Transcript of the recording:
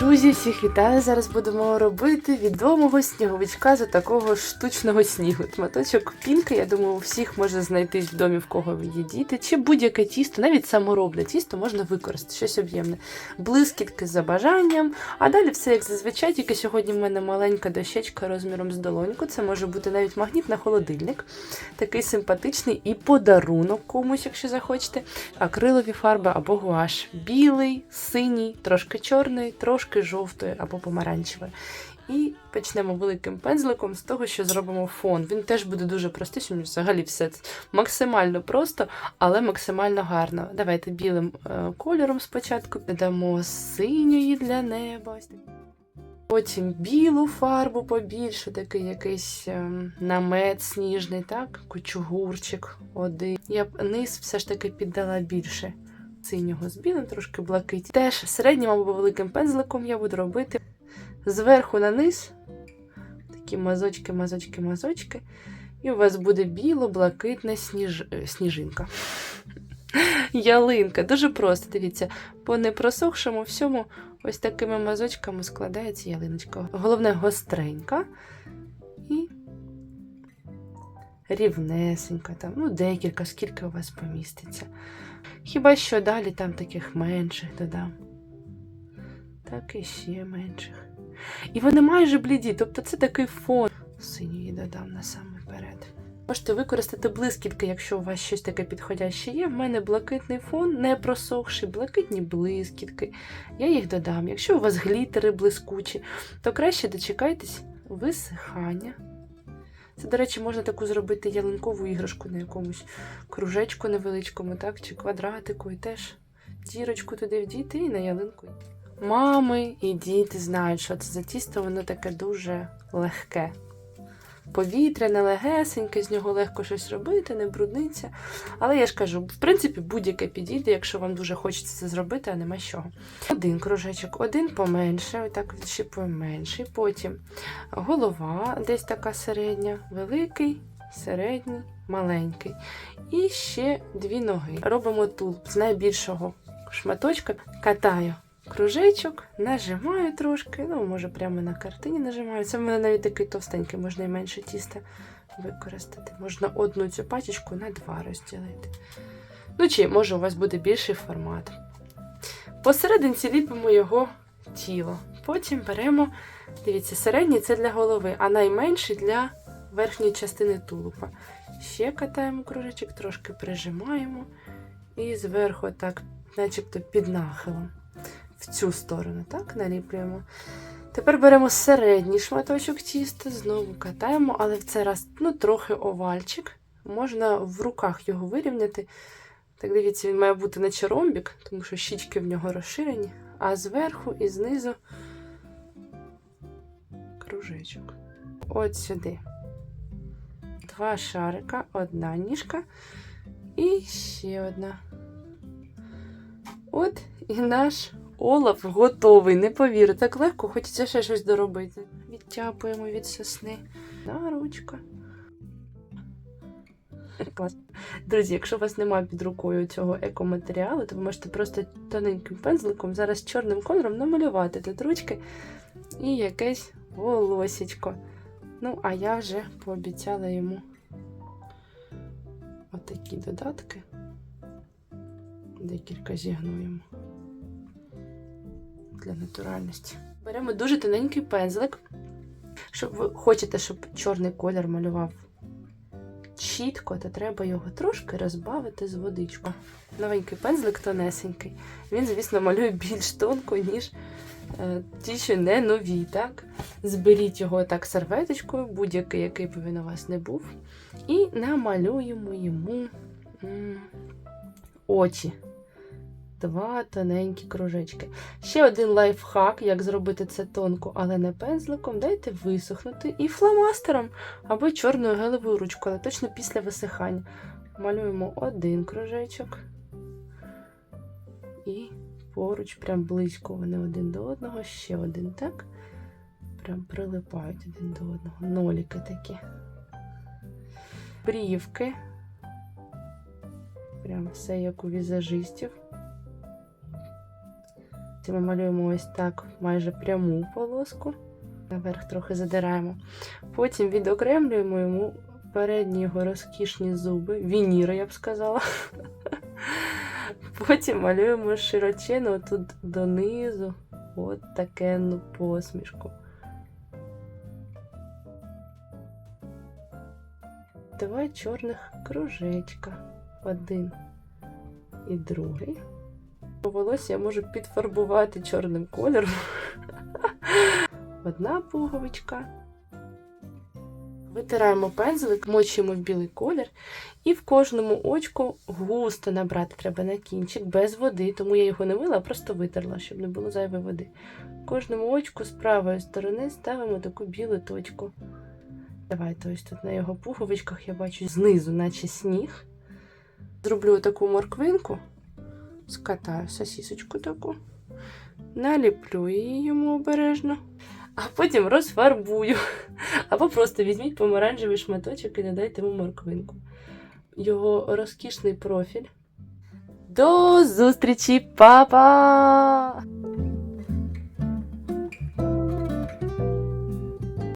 Друзі, всіх вітаю! Зараз будемо робити відомого сніговичка за такого штучного снігу. Шматочок пінки, я думаю, у всіх може знайтись в домі, в кого є діти, чи будь-яке тісто, навіть саморобне тісто можна використати, щось об'ємне. Блискітки за бажанням. А далі все як зазвичай, тільки сьогодні в мене маленька дощечка розміром з долоньку. Це може бути навіть магніт на холодильник. Такий симпатичний і подарунок комусь, якщо захочете. Акрилові фарби або гуаш. Білий, синій, трошки чорний, трошки жовтої або помаранчевої. І почнемо великим пензликом з того, що зробимо фон. Він теж буде дуже простий, що взагалі все максимально просто, але максимально гарно. Давайте білим е, кольором спочатку додамо синьої для неба. Потім білу фарбу побільше, такий якийсь ем, намет сніжний, так? Кучугурчик один. Я б низ все ж таки піддала більше синього з білим, трошки блакиті. Теж середнім або великим пензликом я буду робити зверху на низ. Такі мазочки, мазочки, мазочки. І у вас буде біло-блакитна сніж... е, сніжинка. Ялинка. Дуже просто, дивіться, по непросохшому всьому ось такими мазочками складається ялиночка. Головне гостренька і рівнесенька, там, ну, декілька, скільки у вас поміститься. Хіба що далі там таких менших додам. Так і ще менших. І вони майже бліді, тобто це такий фон. Синьої додам насамперед. Можете використати блискітки, якщо у вас щось таке підходяще є. В мене блакитний фон, не просохший, блакитні блискітки. Я їх додам. Якщо у вас глітери блискучі, то краще дочекайтесь висихання. Це, до речі, можна таку зробити ялинкову іграшку на якомусь кружечку невеличкому, так, чи квадратику, і теж дірочку туди вдіти і на ялинку. Мами і діти знають, що це за тісто, воно таке дуже легке. Повітряне, легесеньке, з нього легко щось робити, не брудниться. Але я ж кажу, в принципі, будь-яке підійде, якщо вам дуже хочеться це зробити, а нема чого. Один кружечок, один поменше, отак відщипуємо менший. Потім голова десь така середня, великий, середній, маленький. І ще дві ноги. Робимо тулуб з найбільшого шматочка, катаю кружечок, нажимаю трошки, ну, може, прямо на картині нажимаю. Це в мене навіть такий товстенький, можна і менше тіста використати. Можна одну цю пачечку на два розділити. Ну, чи може у вас буде більший формат. Посерединці ліпимо його тіло. Потім беремо, дивіться, середній це для голови, а найменший для верхньої частини тулупа. Ще катаємо кружечок, трошки прижимаємо і зверху так, начебто під нахилом. В цю сторону, так, наліплюємо. Тепер беремо середній шматочок тіста, знову катаємо, але в цей раз ну, трохи овальчик. Можна в руках його вирівняти. Так дивіться, він має бути наче ромбік, тому що щічки в нього розширені, а зверху і знизу кружечок. От сюди. Два шарика, одна ніжка і ще одна. От і наш Олаф готовий. Не повірю, так легко, хочеться ще щось доробити. Відтяпуємо від сосни. На ручка. Клас. Друзі, якщо у вас немає під рукою цього екоматеріалу, то ви можете просто тоненьким пензликом зараз чорним кольором намалювати тут ручки і якесь волосічко. Ну, а я вже пообіцяла йому отакі додатки. Декілька зігнуємо для натуральності. Беремо дуже тоненький пензлик. Щоб ви хочете, щоб чорний колір малював чітко, то треба його трошки розбавити з водичкою. Новенький пензлик тонесенький. Він, звісно, малює більш тонко, ніж е, ті, що не нові. так? Зберіть його так серветочкою, будь-який, який б він у вас не був. І намалюємо йому очі. Два тоненькі кружечки. Ще один лайфхак, як зробити це тонко, але не пензликом. Дайте висохнути і фломастером або чорною гелевою ручкою, але точно після висихання. Малюємо один кружечок і поруч, прям близько вони один до одного, ще один, так? Прям прилипають один до одного. Ноліки такі. Брівки. Прям все як у візажистів. Потім ми малюємо ось так майже пряму полоску. Наверх трохи задираємо. Потім відокремлюємо йому передні його розкішні зуби, вініри, я б сказала. Потім малюємо широчину тут донизу. От такенну посмішку. Два чорних кружечка. Один і другий. Волосся я можу підфарбувати чорним кольором. Одна пуговичка. Витираємо пензлик, мочимо в білий колір, і в кожному очку густо набрати треба на кінчик без води, тому я його не мила, а просто витерла, щоб не було зайвої води. В кожному очку з правої сторони ставимо таку білу точку. Давайте ось тут на його пуговичках я бачу знизу, наче сніг. Зроблю таку морквинку, скатаю сосісочку таку, наліплю її йому обережно, а потім розфарбую. Або просто візьміть помаранжевий шматочок і додайте йому морквинку. Його розкішний профіль. До зустрічі, папа!